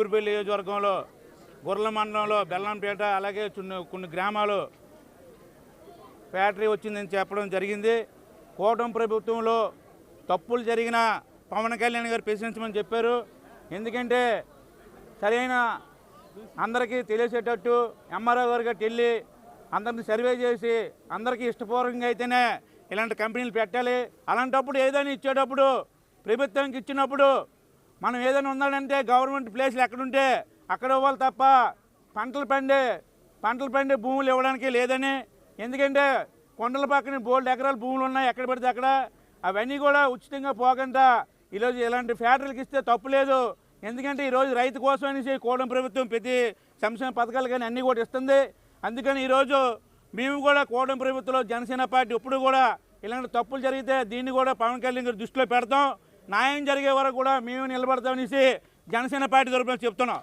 ఊరిపల్లి నియోజకవర్గంలో గుర్ల మండలంలో బెల్లంపేట అలాగే కొన్ని కొన్ని గ్రామాలు ఫ్యాక్టరీ వచ్చిందని చెప్పడం జరిగింది. కూటమి ప్రభుత్వంలో తప్పులు జరిగిన పవన్ కళ్యాణ్ గారు ప్రశ్నించమని చెప్పారు. ఎందుకంటే సరైన అందరికీ తెలిసేటట్టు ఎంఆర్ఓ గారు గట్టి వెళ్ళి అందరిని సర్వే చేసి అందరికీ ఇష్టపూర్వకంగా అయితేనే ఇలాంటి కంపెనీలు పెట్టాలి. అలాంటప్పుడు ఏదైనా ఇచ్చేటప్పుడు ప్రభుత్వానికి ఇచ్చినప్పుడు మనం ఏదైనా ఉండాలంటే గవర్నమెంట్ ప్లేస్లు ఎక్కడుంటే అక్కడ ఇవ్వాలి తప్ప పంటలు పండే పంటలు పండే భూములు ఇవ్వడానికి లేదని. ఎందుకంటే కొండల పక్కన బోల్డ్ ఎకరాల భూములు ఉన్నాయి ఎక్కడ పడితే అక్కడ. అవన్నీ కూడా ఉచితంగా పోకుండా ఈరోజు ఇలాంటి ఫ్యాక్టరీలకు ఇస్తే తప్పు లేదు. ఎందుకంటే ఈరోజు రైతు కోసం అనేసి కోడం ప్రభుత్వం ప్రతి సంక్షేమ పథకాలు కానీ అన్నీ కూడా ఇస్తుంది. అందుకని ఈరోజు మేము కూడా కోడం ప్రభుత్వంలో జనసేన పార్టీ ఇప్పుడు కూడా ఇలాంటి తప్పులు జరిగితే దీన్ని కూడా పవన్ కళ్యాణ్ గారి దృష్టిలో పెడతాం. న్యాయం జరిగే వరకు కూడా మేము నిలబడతామనేసి జనసేన పార్టీ తరపున చెప్తున్నాం.